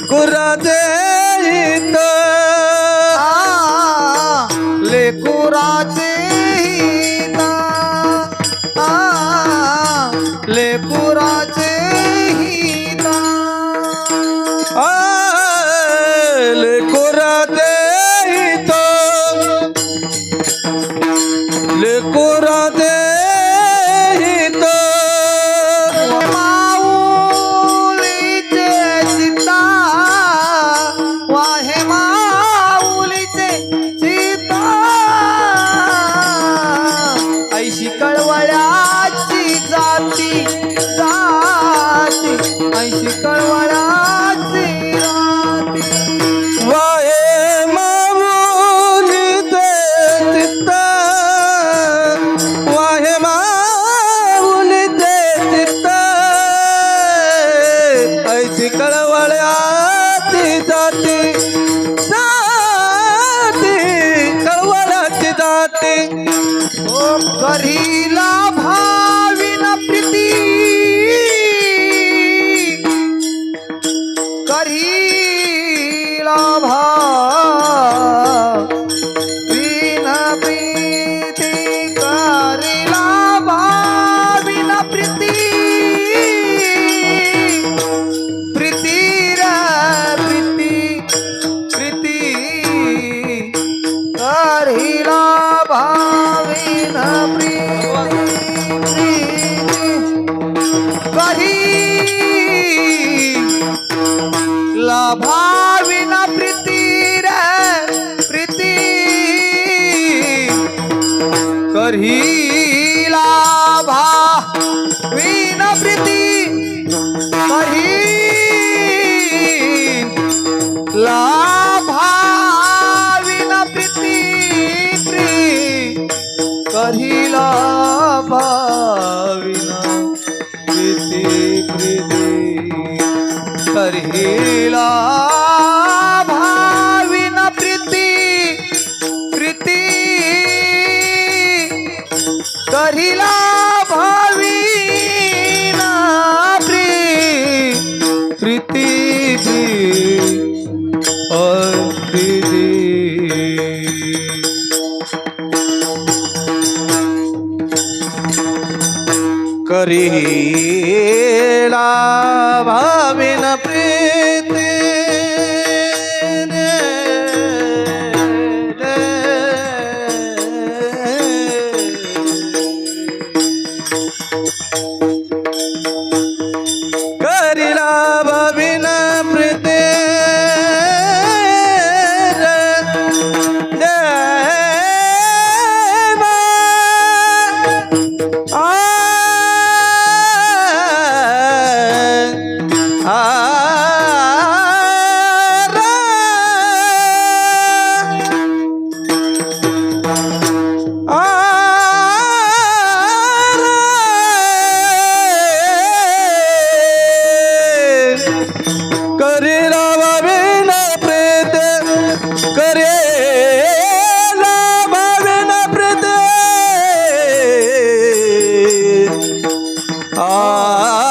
কুরাতে लाभाविना प्रीती रे प्रीती। करही लाभा विना प्रीती करही लाभा विना प्रीती प्री करही लाभा विना प्रीती प्रीती। करहिला करिला भाविना प्री प्रीती और प्रीती करीला भाविन प्रीती करेला